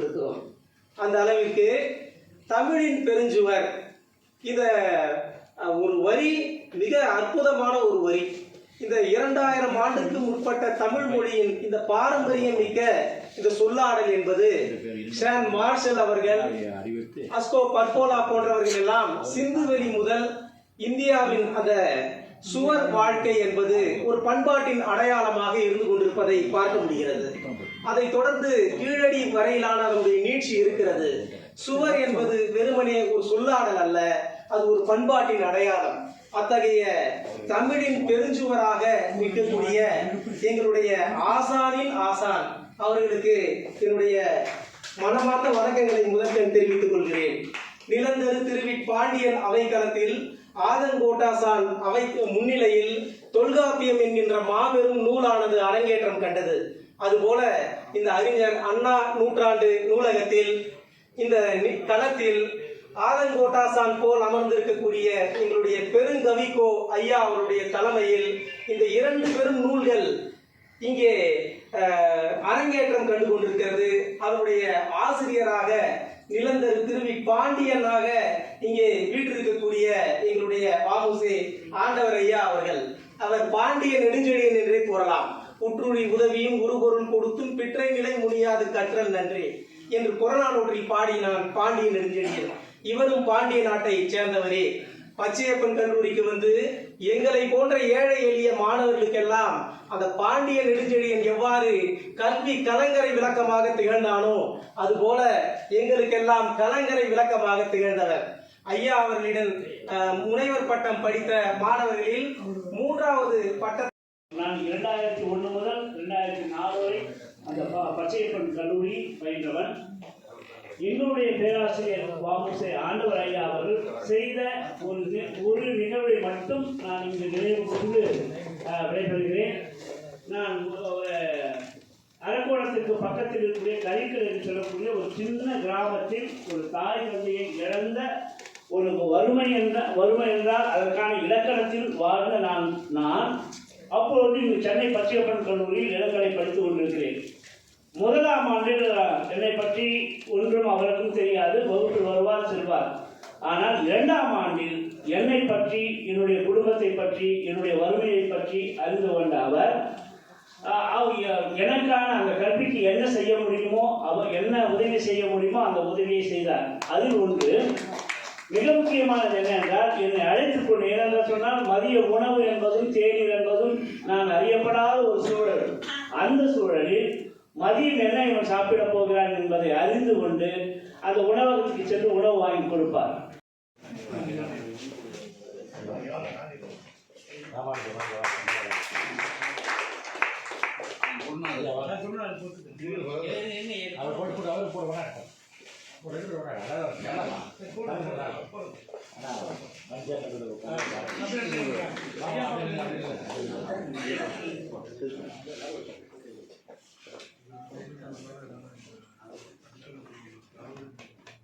கொண்டிருக்கிறோம் அந்த அளவிற்கு தமிழின் பெருஞ்சுவர் இந்த ஒரு வரி மிக அற்புதமான ஒரு வரி. இந்த இரண்டாயிரம் ஆண்டுக்கு முற்பட்ட தமிழ் மொழியின் இந்த பாரம்பரியம் மிக்க இந்த சொல்லாடல் என்பது ஷான் மார்ஷல் அவர்கள் அஸ்கோ பர்போலா போன்றவர்கள் எல்லாம் சிந்துவெளி முதல் இந்தியாவின் அந்த சுவர் வாழ்க்கை என்பது ஒரு பண்பாட்டின் அடையாளமாக இருந்து கொண்டிருப்பதை பார்க்க முடிகிறது. அதை தொடர்ந்து கீழடி வரையிலான அதனுடைய நீட்சி இருக்கிறது. சுவர் என்பது வெறுமனே ஒரு சொல்லாடல் அல்ல அது ஒரு பண்பாட்டின் அடையாளம். அத்தகைய தமிழின் பெருஞ்சுவராக நிற்கக்கூடிய எங்களுடைய ஆசானின் ஆசான். அவர்களுக்கு என்னுடைய மனமார்ந்த வணக்கங்களை முதற்கண் தெரிவித்துக் கொள்கிறேன். நிலந்தரு திருவி பாண்டியன் அவைக்களத்தில் ஆதங்கோட்டாசான் அவை முன்னிலையில் தொல்காப்பியம் என்கின்ற மாபெரும் நூலானது அரங்கேற்றம் கண்டது. அதுபோல இந்த அறிஞர் அண்ணா நூற்றாண்டு நூலகத்தில் இந்த களத்தில் ஆதங்கோட்டாசான் போல் அமர்ந்திருக்கக்கூடிய எங்களுடைய பெருங்கவிக்கோ ஐயா அவருடைய தலைமையில் இந்த இரண்டு பெரும் நூல்கள் இங்கே அரங்கேற்றம் கண்டு கொண்டிருக்கிறது. அவருடைய ஆசிரியராக நிலந்தர் திருவி பாண்டியனாக இங்கே வீட்டிருக்கக்கூடிய எங்களுடைய வாமுசே ஆண்டவர் ஐயா அவர்கள். அவர் பாண்டிய நெடுஞ்செழியன் என்றே கூறலாம். புற்றுழி உதவியும் உருபொருள் கொடுத்தும் பிற்றை நிலை முடியாது கற்றல் நன்றி என்று புறநானூற்றில் பாடினான் பாண்டிய நெடுஞ்செழியன். இவரும் பாண்டிய நாட்டைச் சேர்ந்தவரே. பச்சையப்பன் கல்லூரிக்கு வந்து எங்களை போன்ற ஏழை எளிய மாணவர்களுக்கெல்லாம் அந்த பாண்டிய நெடுஞ்செழியன் எவ்வாறு கல்வி கலங்கரை விளக்கமாக திகழ்ந்தானோ அதுபோல எங்களுக்கெல்லாம் கலங்கரை விளக்கமாக திகழ்ந்தவர். ஐயா அவர்களிடம் முனைவர் பட்டம் படித்த மாணவர்களில் மூன்றாவது பட்ட நான் இரண்டாயிரத்தி ஒன்று முதல் இரண்டாயிரத்தி நாலு வரை அந்த ப- பச்சையப்பன் கல்லூரி பயின்றவன். எங்களுடைய பேராசிரியர் வாமுசே ஆண்டவர் ஐயா அவர்கள் செய்த ஒரு ஒரு நிகழ்வை மட்டும் நான் இங்கு நினைவு கொண்டு விடைபெறுகிறேன். நான் ஒரு அரக்கோணத்துக்கு பக்கத்தில் இருக்கக்கூடிய கரிக்கல் என்று சொல்லக்கூடிய ஒரு சின்ன கிராமத்தில் ஒரு தாய் தந்தையை இழந்த ஒரு வறுமை என்ற வறுமை என்றால் அதற்கான இலக்கணத்தில் வாழ்ந்த நான் நான் அப்பொழுது இங்கு சென்னை பச்சையப்பன் கல்லூரியில் இலக்கணை படித்துக் கொண்டிருக்கிறேன். முதலாம் ஆண்டில் என்னை பற்றி ஒன்றும் அவருக்கும் தெரியாது. வகுப்பில் வருவார் செல்வார். ஆனால் இரண்டாம் ஆண்டில் என்னை பற்றி என்னுடைய குடும்பத்தை பற்றி என்னுடைய வறுமையை பற்றி அறிந்து கொண்ட அவர் அவ- எனக்கான அந்த கல்விக்கு என்ன செய்ய முடியுமோ அவர் என்ன உதவி செய்ய முடியுமோ அந்த உதவியை செய்தார். அதில் ஒன்று மிக முக்கியமானது என்னவென்றால் என்னை அழைத்துக் கொண்டு ஏனென்று சொன்னால் மதிய உணவு என்பதும் தேநீர் என்பதும் நான் அறியப்படாத ஒரு சூழல் அந்த சூழலில் மதியம் என்ன இவன் சாப்பிடப் போகிறான் என்பதை அறிந்து கொண்டு அந்த உணவகத்துக்கு சென்று உணவு வாங்கி கொடுப்பார் அவர் போட்டு போட்டு அவர் போட வேணாம் போட்டு எடுத்து விட வேணாம் அதான் பா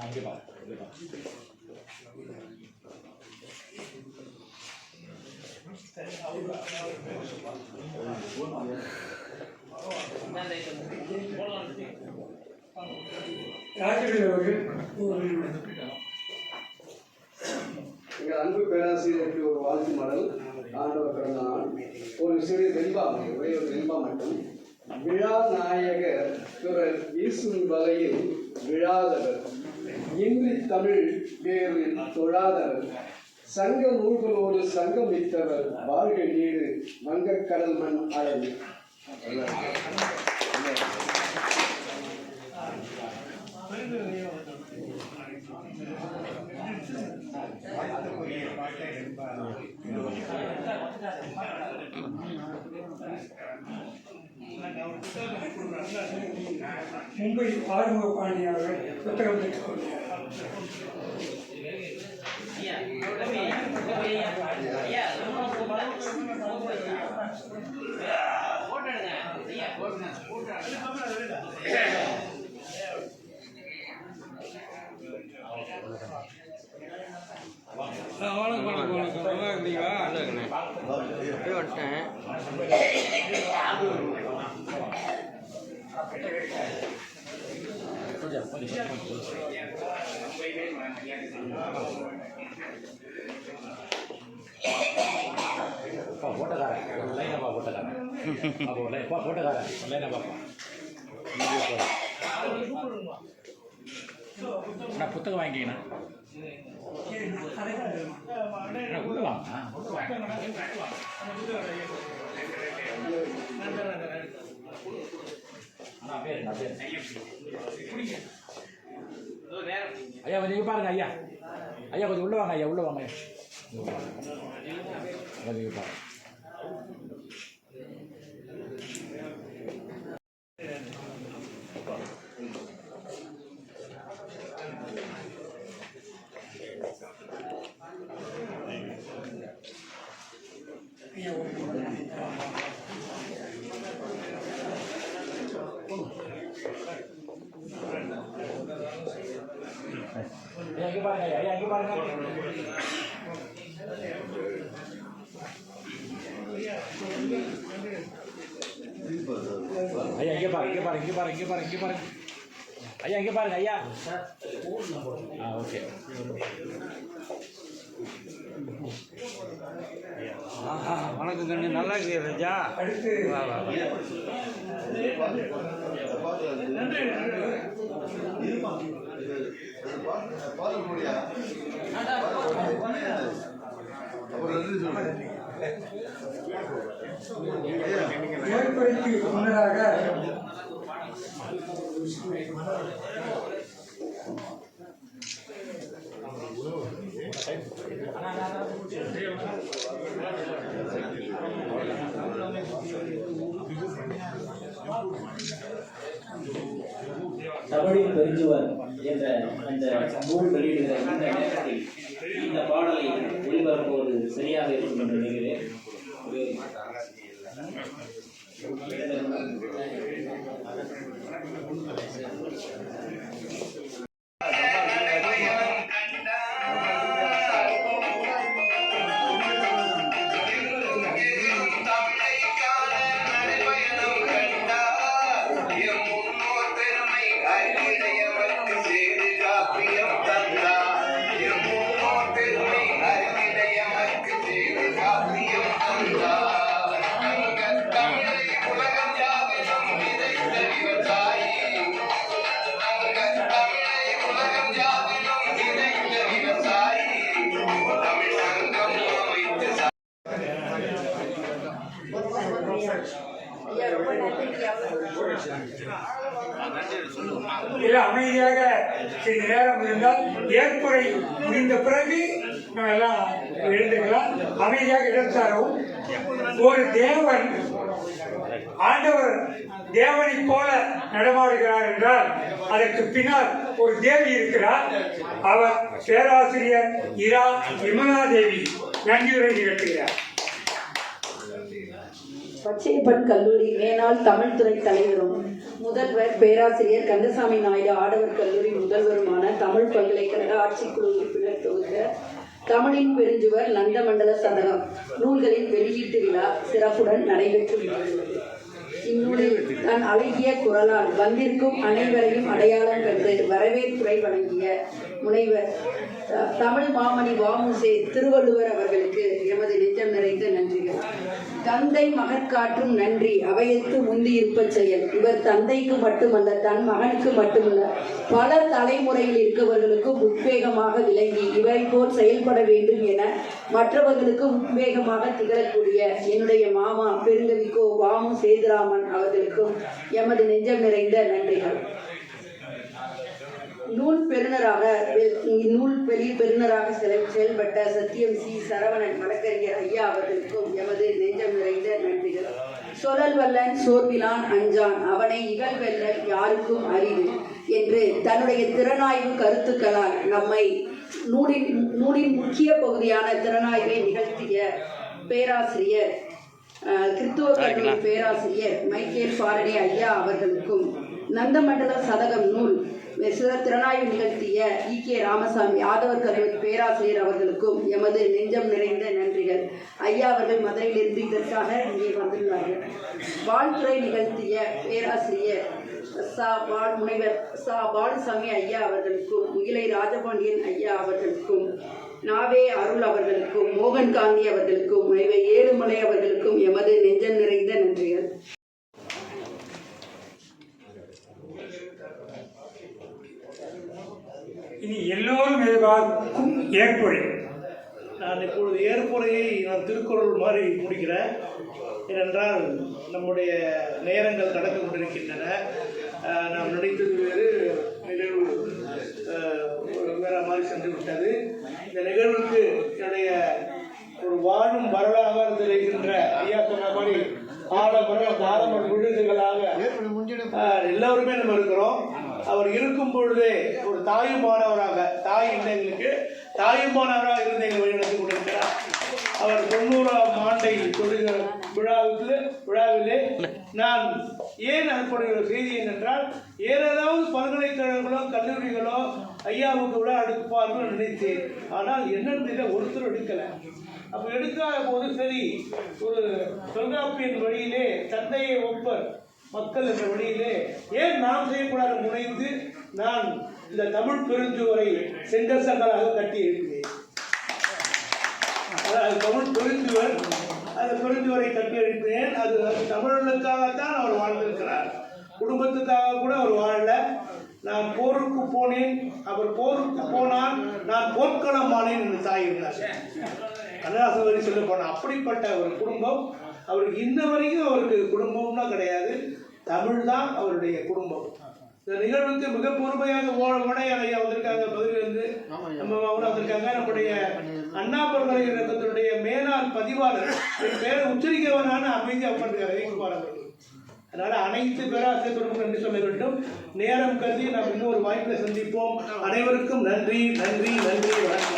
அங்கே பா ராஜவேல் அவர்கள் ஒரு அன்பு பேராசிரியருக்கு ஒரு வாழ்த்து மடல். ஆண்டவர் பிறந்த நாள் ஒரு சிறிய வெண்பா ஒரே ஒரு வெண்பா மட்டும். விழா நாயகர் பிறர் வீசும் வகையில் விழாதவர். இன்றி தமிழ் வேறு தொழாதவர். சங்க நூல்களோடு சங்கமித்தவர் வாழ்க நீடு வங்கக்கடல் மண் அளவு மும்பை ஆறுமுக பாணியாக புத்தகம் பெற்றுக் அப்பா போட்டக்காரன் லைனப்பா போட்டக்காரன் அப்போ லைன் அப்பா போட்டக்காரன் லைனப்பா நான் புத்தகம் வாங்கிக்கண்ணா உள்ள வாங்க ஐயா கொஞ்சம் பாருங்க ஐயா ஐயா கொஞ்சம் உள்ள வாங்க ஐயா உள்ள வாங்க கொஞ்சம் பாருங்க ஐயா இங்க பாருங்க ஐயா ஐயா இங்க பாருங்க ஐயா இங்கே பாருங்க இங்கே பாருங்க இங்கே பாருங்க இங்கே பாருங்க இங்கே பாருங்க. ஐயா இங்கே பாருங்க ஐயா. ஆ ஓகே. வணக்கம் கண்ணு நல்லா இருக்கிறியா ராஜா? அடுத்து வா வா வா. ஏற்படுத்தி முன்னதாக தமிழின் பெருஞ்சுவர் என்ற அந்த நூல் வெளியிடுகிற இந்த நேரத்தில் இந்த பாடலை ஒளிபரப்புவது சரியாக இருக்கும் என்று நினைக்கிறேன். இருந்தால் ஏற்புரை முடிந்த பிறகு நம்ம எல்லாம் எழுந்துக்கலாம் அமைதியாக இடம் தரவும் ஒரு தேவன் ஆண்டவர் தேவனை போல நடமாடுகிறார் என்றால் அதற்கு பின்னால் ஒரு தேவி இருக்கிறார். அவர் பேராசிரியர் இரா விமலா தேவி நன்றியுரை நிகழ்த்துகிறார். பச்சையப்பன் கல்லூரி மேனால் தமிழ் துறை தலைவரும் முதல்வர் பேராசிரியர் கந்தசாமி நாயுடு ஆடவர் கல்லூரி முதல்வருமான தமிழ் பல்கலைக்கழக ஆட்சிக்குழு உறுப்பினர் தொகுத்த தமிழின் பெருஞ்சுவர் நந்தமண்டல சதகம் நூல்களின் வெளியீட்டு விழா சிறப்புடன் நடைபெற்று இந்நூலில் தன் அழகிய குரலால் வந்திருக்கும் அனைவரையும் அடையாளம் கண்டு வரவேற்புரை வழங்கிய முனைவர் த- தமிழ் மாமணி வாமுசே திருவள்ளுவர் அவர்களுக்கு எமது நெஞ்சம் நிறைந்த நன்றிகள். தந்தை மகற்காற்றும் நன்றி அவையத்து முந்தியிருப்பச் செயல். இவர் தந்தைக்கு மட்டுமல்ல தன் மகனுக்கு மட்டுமல்ல பல தலைமுறையில் இருக்கவர்களுக்கும் உத்வேகமாக விளங்கி இவரை போல் செயல்பட வேண்டும் என மற்றவர்களுக்கு உத்வேகமாக திகழக்கூடிய என்னுடைய மாமா பெருங்கவிக்கோ வாமு சேதுராமன் அவர்களுக்கும் எமது நெஞ்சம் நிறைந்த நன்றிகள். நூல் பெறுநராக வெ- நூல் பெரிய பெறுநராக செயல்பட்ட சத்தியம் சி. சரவணன் வழக்கறிஞர் ஐயா அவர்களுக்கும் எமது நெஞ்சம் நிறைந்த நன்றிகள். சொலல் வல்லன் சோர்விலான் அஞ்சான் அவனை இகழ்வெல்லல் யாருக்கும் அரிது என்று தன்னுடைய திறனாய்வு கருத்துக்களால் நம்மை நூலின் நூலின் முக்கிய பகுதியான திறனாய்வை நிகழ்த்திய பேராசிரியர் கிறித்துவ கல்லூரி பேராசிரியர் மைக்கேல் பாரடே ஐயா அவர்களுக்கும் நந்தமண்டல சதகம் நூல் திறனாய்வு நிகழ்த்திய இ. கே. ராமசாமி ஆதவர் கல்லூரி பேராசிரியர் அவர்களுக்கும் எமது நெஞ்சம் நிறைந்த நன்றிகள். ஐயா அவர்கள் மதுரையிலிருந்து இதற்காக இங்கே வந்துள்ளார்கள். வாழ்த்துறை நிகழ்த்திய பேராசிரியர் சா. பால் முனைவர் சா. பாலசாமி ஐயா அவர்களுக்கும் முகிலை ராஜபாண்டியன் ஐயா அவர்களுக்கும் நாவே அருள் அவர்களுக்கும் மோகன் காந்தி அவர்களுக்கும் முனைவர் ஏழுமலை அவர்களுக்கும் எமது நெஞ்சம் நிறைந்த நன்றிகள். எல்லோரும் ஏற்பொழி நான் இப்பொழுது ஏற்புரையை நான் திருக்குறள் மாதிரி முடிக்கிறேன். ஏனென்றால் நம்முடைய நேரங்கள் கடந்து கொண்டிருக்கின்றன. நாம் நினைத்தது வேறு நிகழ்வு ஒரு வேற மாதிரி சென்று விட்டது. இந்த நிகழ்வுக்கு என்னுடைய ஒரு வாழும் வரலாறு இருக்கின்ற ஐயா சொன்ன மாதிரி ஆடம்பரம் ஆடம்பரம் விழுதுகளாக எல்லோருமே நம்ம இருக்கிறோம். அவர் இருக்கும் பொழுதே ஒரு தாயுமானவராக தாய் இல்லை எங்களுக்கு தாயுமானவராக இருந்து எங்களை வழிநடத்தி கொண்டிருக்கிறார். அவர் தொண்ணூறாம் ஆண்டை தொழுகிற விழாவுக்கு விழாவிலே நான் ஏன் அனுப்புகிற செய்தி என்னென்றால் ஏதாவது பல்கலைக்கழகங்களோ கல்லூரிகளோ ஐயாவுக்கு விழா எடுப்பார்கள் நினைத்தேன். ஆனால் என்னன்னு ஒருத்தர் எடுக்கலை. அப்போ எடுக்காத போது சரி ஒரு தொல்காப்பியின் வழியிலே தந்தையை ஒப்பர். மக்கள் என்ற வழியிலே ஏன் நாம் செய்யக்கூடாது முனைந்து நான் இந்த தமிழ் பெருஞ்சுவரை செங்கல் சங்கலாக கட்டி எழுப்பினேன் அதாவது தமிழ் பெருஞ்சுவர் அந்த பெருஞ்சுவரை கட்டி எழுப்பினேன் அது தமிழர்களுக்காகத்தான் அவர் வாழ்ந்திருக்கிறார். குடும்பத்துக்காக கூட அவர் வாழல. நான் போருக்கு போனேன். அவர் போருக்கு போனால் நான் போர்க்களம் ஆனேன் என்று தாய் இருந்தார். கண்ணதாசன் வரை சொல்ல போனால் அப்படிப்பட்ட ஒரு குடும்பம். அவருக்கு இன்ன வரைக்கும் அவருக்கு குடும்பம்னா கிடையாது. தமிழ் தான் அவருடைய குடும்பம். இந்த நிகழ்வுக்கு மிக பொறுமையாக உடையார் ஐயா வந்திருக்காங்க பதிலிருந்து நம்ம கூட வந்திருக்காங்க நம்முடைய அண்ணா பல்கலைக்கழகத்தினுடைய மேலாள் பதிவாளர் பேரை உச்சரிக்கவனான அமைதி உட்காந்துருக்காரு ரவிக்குமார் அவர்கள். அதனால அனைத்து பேராசிரியர்களுக்கும் நன்றி சொல்ல வேண்டும். நேரம் கருதி நாம் இன்னொரு வாய்ப்பில் சந்திப்போம். அனைவருக்கும் நன்றி நன்றி நன்றி வணக்கம்.